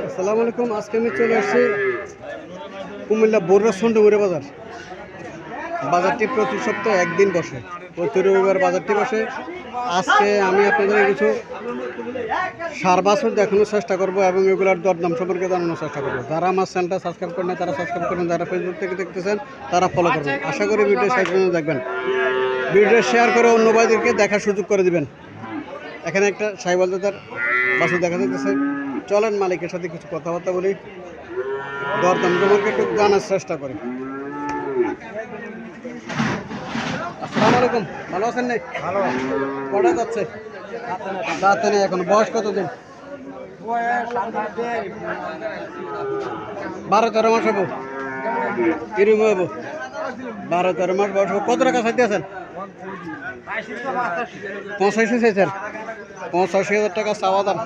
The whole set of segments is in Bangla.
আসসালামু আলাইকুম, আজকে আমি চলে আসছি কুমিল্লা বরুয়া সন্ডমুড়ে বাজার। বাজারটি প্রতি সপ্তাহে একদিন বসে, প্রতি রবিবার বাজারটি বসে। আজকে আমি আপনাদের কিছু সার বাছর দেখানোর চেষ্টা করব এবং এগুলোর দরদাম সম্পর্কে জানানোর চেষ্টা করব। যারা আমার চ্যানেলটা সাবস্ক্রাইব করেন তারা সাবস্ক্রাইব করেন, যারা ফেসবুক থেকে দেখতেছেন, তারা ফলো করবেন। আশা করি ভিডিও শেষ দেখবেন। ভিডিও শেয়ার করে অন্য ভাইদেরকে দেখার সুযোগ করে দিবেন। এখানে একটা সাইবাল দাদার বাসু দেখা যাচ্ছে চলেন মালিকের সাথে কিছু কথাবার্তা বলি। দরদাম তোমাকে একটু জানার চেষ্টা করি। আসসালামু আলাইকুম ভালো আছেন নাকি ভালো। কটা যাচ্ছে? রাতে নেই এখন। বয়স কত দিন বারো তেরো মাস হব কিরম হব বারো তেরো মাস বয়স হব কত টাকা চাইতে আছেন? পঁচাশি চাইছেন। পঁচাশি হাজার টাকা চাওয়া দাম।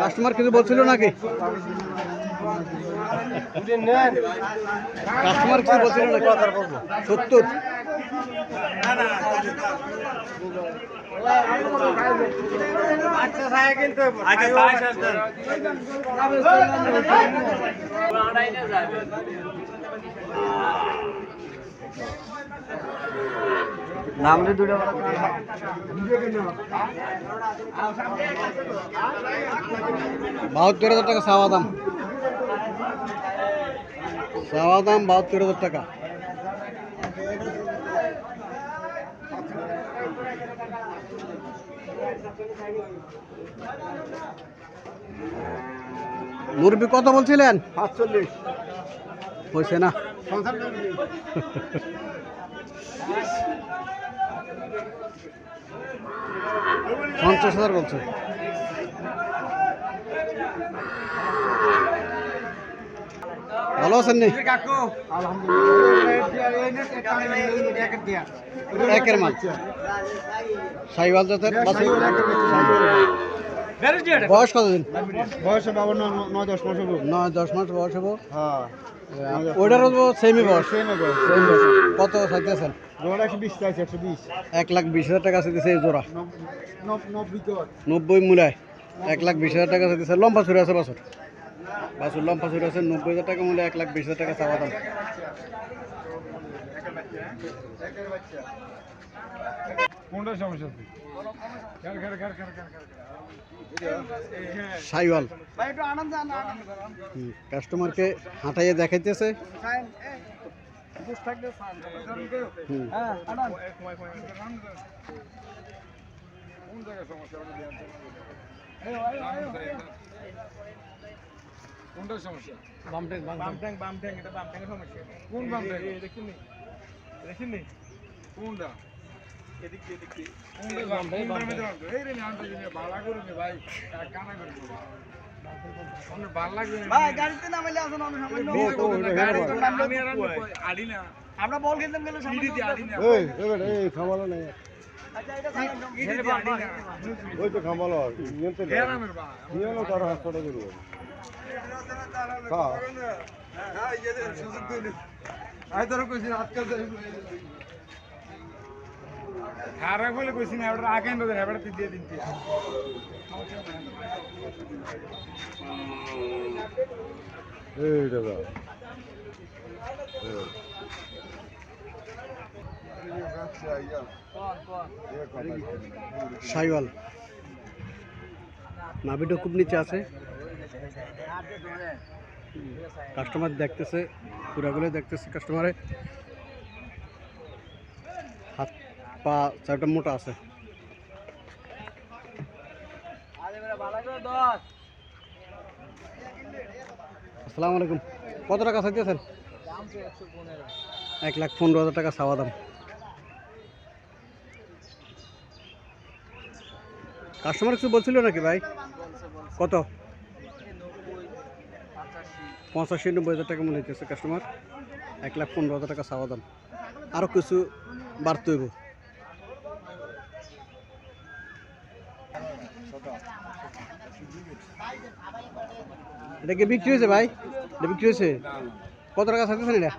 কাস্টমার কিছু বলছিল নাকি? কাস্টমার কিছু বলছিল নাকি? সত্তর। নামলে দুটো বাহাত্তর হাজার টাকা চাওয়া দাম। চাওয়া দাম বাহাত্তর হাজার টাকা। মুরবি কত বলছিলেন? পাঁচচল্লিশ। হয়েছে না। পঞ্চাশ হাজার বলছে। ভালো আছেন নি? একের মাল। সাইবাল জাতের বাছুর। বয়স কতদিন? বয়সে বাবা নয় দশ মাস হব নয় দশ মাস বয়স হব হ্যাঁ। ওইটারও বয়স। সেম হবে সেম কত চাইতেছেন? এক লাখ বিশ হাজার টাকা চাইতেছে এই জোড়া। তো নব্বই মূলায় এক লাখ বিশ হাজার টাকা চাইতেছে। লম্বা ছুরি আছে বাছুর। বাছুর লম্বা ছুরি আছে। নব্বই হাজার টাকা মূল্যে এক লাখ বিশ হাজার টাকা চাওয়া দাম। কোনটা সমস্যা সাইওয়াল। কাস্টমারকে হাঁটাইয়ে দেখাইতেছে। কোনটা সমস্যা? বাম ট্যাঙ্ক, বাম ট্যাঙ্ক। বাম ট্যাঙ্ক। বাম ট্যাঙ্ক এটা বাম ট্যাঙ্কের সমস্যা। কোন বাম ট্যাঙ্ক? দেখিনি। দেখিনি? কোনটা? এদিক দিয়ে এদিক দিয়ে। আমরা বল খেলতাম গেলে খামালো নাই আচ্ছা ওই তো খামালো নিয়ন্ত্রণ তার হাসপাতালে করব হ্যাঁ তোর আজকাল খারাপ বলে কইছিস না এবার আগে না এবার তুই দিয়ে দিন তুই এই সাইওয়াল। নাভিটা খুব নিচে আছে। কাস্টমার দেখতেছে পুরাগুলো দেখতেছে কাস্টমারে পা চারটা মোটা আছে। আসসালামু আলাইকুম। কত টাকা চাইতেছেন? এক লাখ পনেরো হাজার টাকা চাওয়া দাম। কাস্টমার কিছু বলছিল নাকি ভাই? কত? পঁচাশি, নব্বই হাজার টাকা মনে হইতেছে কাস্টমার। এক লাখ পনেরো হাজার টাকা চাওয়া দাম। আরও কিছু বাড়তে হইব। এটা কি বিক্রি হয়েছে ভাই? এটা বিক্রি হয়েছে? কত টাকা চাইতেছেন এটা?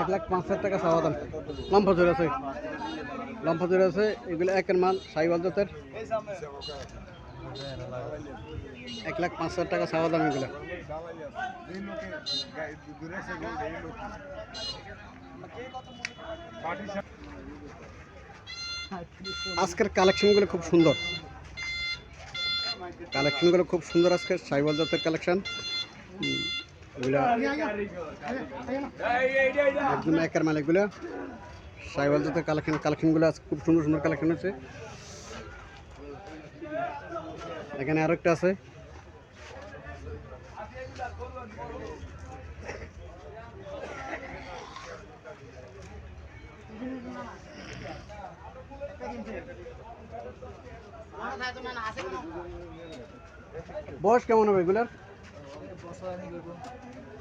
এক লাখ পাঁচ হাজার টাকা চাওয়া দাম। লম্ফা জোর আছে। লম্ফা জোর আছে। এগুলো একের মাল সাইবাল জাতের। এক লাখ পাঁচ হাজার টাকা চাওয়া দাম এগুলো। আজকের কালেকশনগুলো খুব সুন্দর। কালেকশনগুলো খুব সুন্দর আজকের সাইবল জাতের কালেকশন। একদম একের মালিকগুলো সাইবল জাতের কালেকশন কালেকশনগুলো আজকে খুব সুন্দর সুন্দর কালেকশন আছে এখানে আরও একটা আছে। বয়স কেমন হবে এগুলার?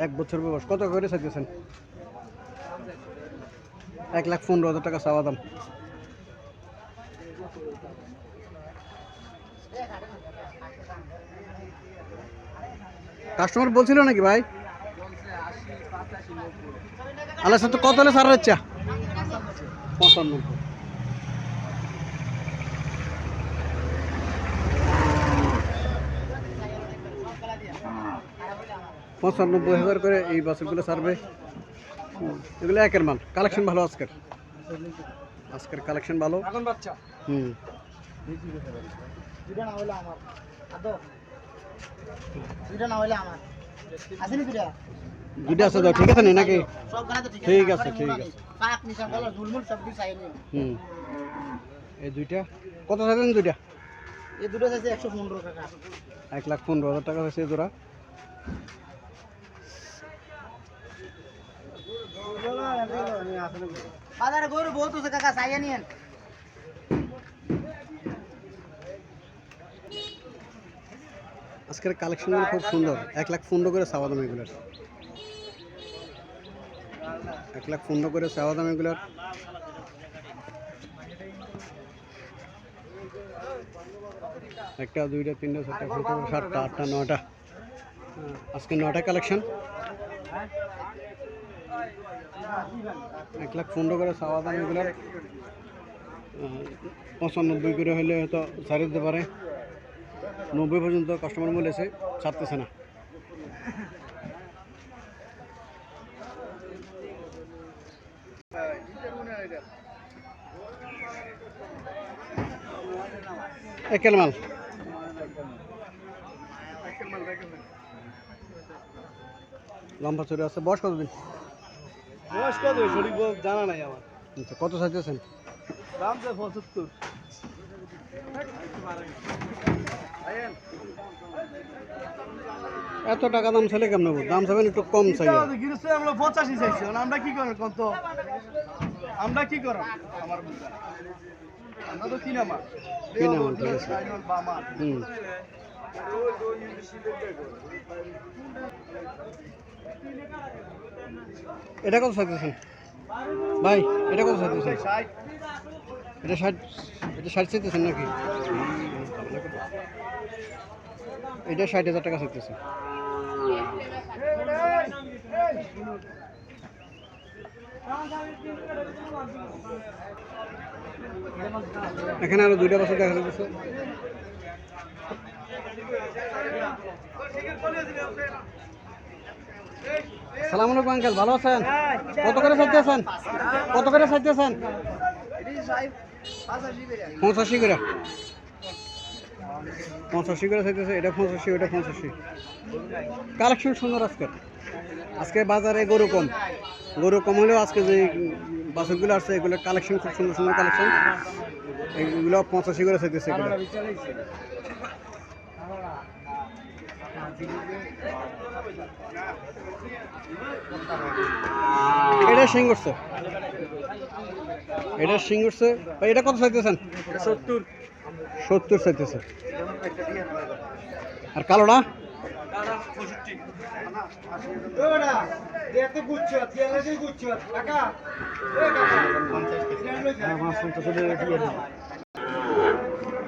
এক বছর বয়স। কত করে চাইতেছেন? এক লাখ পনেরো হাজার টাকা চাওয়া দাম। কাস্টমার বলছিল নাকি ভাই? আল্লাহ তো কত হলে সারা ইচ্ছা পঁচানব্বই। পঁচানব্বই হাজার করে এই বাছুরগুলো হুম, এগুলো একের মাল। কালেকশন ভালো আজকের। আজকের কালেকশন ভালো। হুম। আছে তো ঠিক আছে নাকি? ঠিক আছে, ঠিক আছে। হুম। এই দুইটা। কত থাকেন দুইটা? এই দুটো চাইছে একশো পনেরো টাকা। এক লাখ পনেরো হাজার টাকা হয়েছে জোড়া। বাজারে গরু বহুত আছে কাকা আজকের কালেকশনগুলো খুব সুন্দর। এক লাখ পনেরো করে চাওয়া দাম এগুলোর। এক লাখ পনেরো করে চাওয়া দাম এগুলোর। একটা, দুইটা, তিনটা, চারটা সাতটা, আটটা নটা আজকে নটা কালেকশন এক লাখ পনেরো করে চাওয়া দাম এগুলোর পঁচানব্বই করে হলে হয়তো ছাড়িয়ে দিতে পারে। নব্বই পর্যন্ত কাস্টমার বলেছে ছাড়তেছে না। একের মাল। লম্বা চড়ে আছে। বয়স কতদিন? বয়স কত সঠিক বয়স জানা নাই আমার। আচ্ছা, কত চাইতেছেন দাম পঁচাত্তর। এত টাকা দাম চাইলে কেমন দাম চাইবেন একটু কম চাই আমরা পঁচাশি চাইছি। আমরা কি করেন কত? আমরা কি করেন আমার আমরা তো কিনা মাল কিনা মাল, ঠিক আছে। হুম। এটা কত চাইতেছেন ভাই, এটা কত চাইতেছেন এটা ষাট এটা ষাট চাইতেছেন নাকি? এটা ষাট হাজার টাকা চাইতেছে এখানে আরও দুইটা বছর দেখা যাচ্ছে। সালাম আলাইকুম, আঙ্কেল, ভালো আছেন? কত করে চাইতেছেন কত করে চাইতেছেন পঁচাশি করে। পঁচাশি করে চাইতেছে এটা পঁচাশি ওটা পঁচাশি। কালেকশন সুন্দর আজকে আজকে বাজারে গরু কম। গরু কম হলেও আজকে যে বাছুরগুলো আসছে এগুলোর কালেকশন খুব সুন্দর সুন্দর কালেকশন এগুলো পঁচাশি করে চাইতেছে এগুলো। এটা সিং। করছে এটা সিং। করছে ভাই এটা কত চাইতেছেন? সত্তর। সত্তর চাইতেছে। আর কালোটা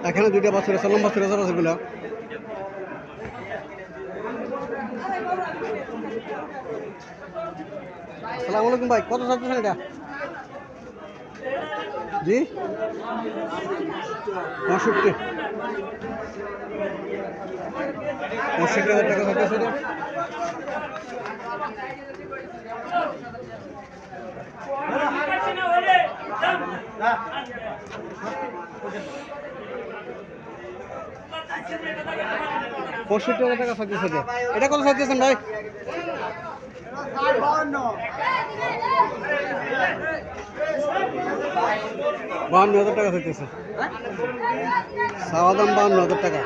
এখানে দুইটা বাছুর আছে লম্বা বাছুর আছে বাছুরগুলো আসসালামু আলাইকুম ভাই, কত চাইতেছেন এটা? জি? পঁয়ষট্টি। পঁয়ষট্টি হাজার টাকা এটা? পঁয়ষট্টি হাজার টাকা থাকতেছে এটা। এটা কত থাকতেছেন ভাই? বাহান্ন হাজার টাকা থাকতেছে চাওয়া দাম বাহান্ন হাজার টাকা।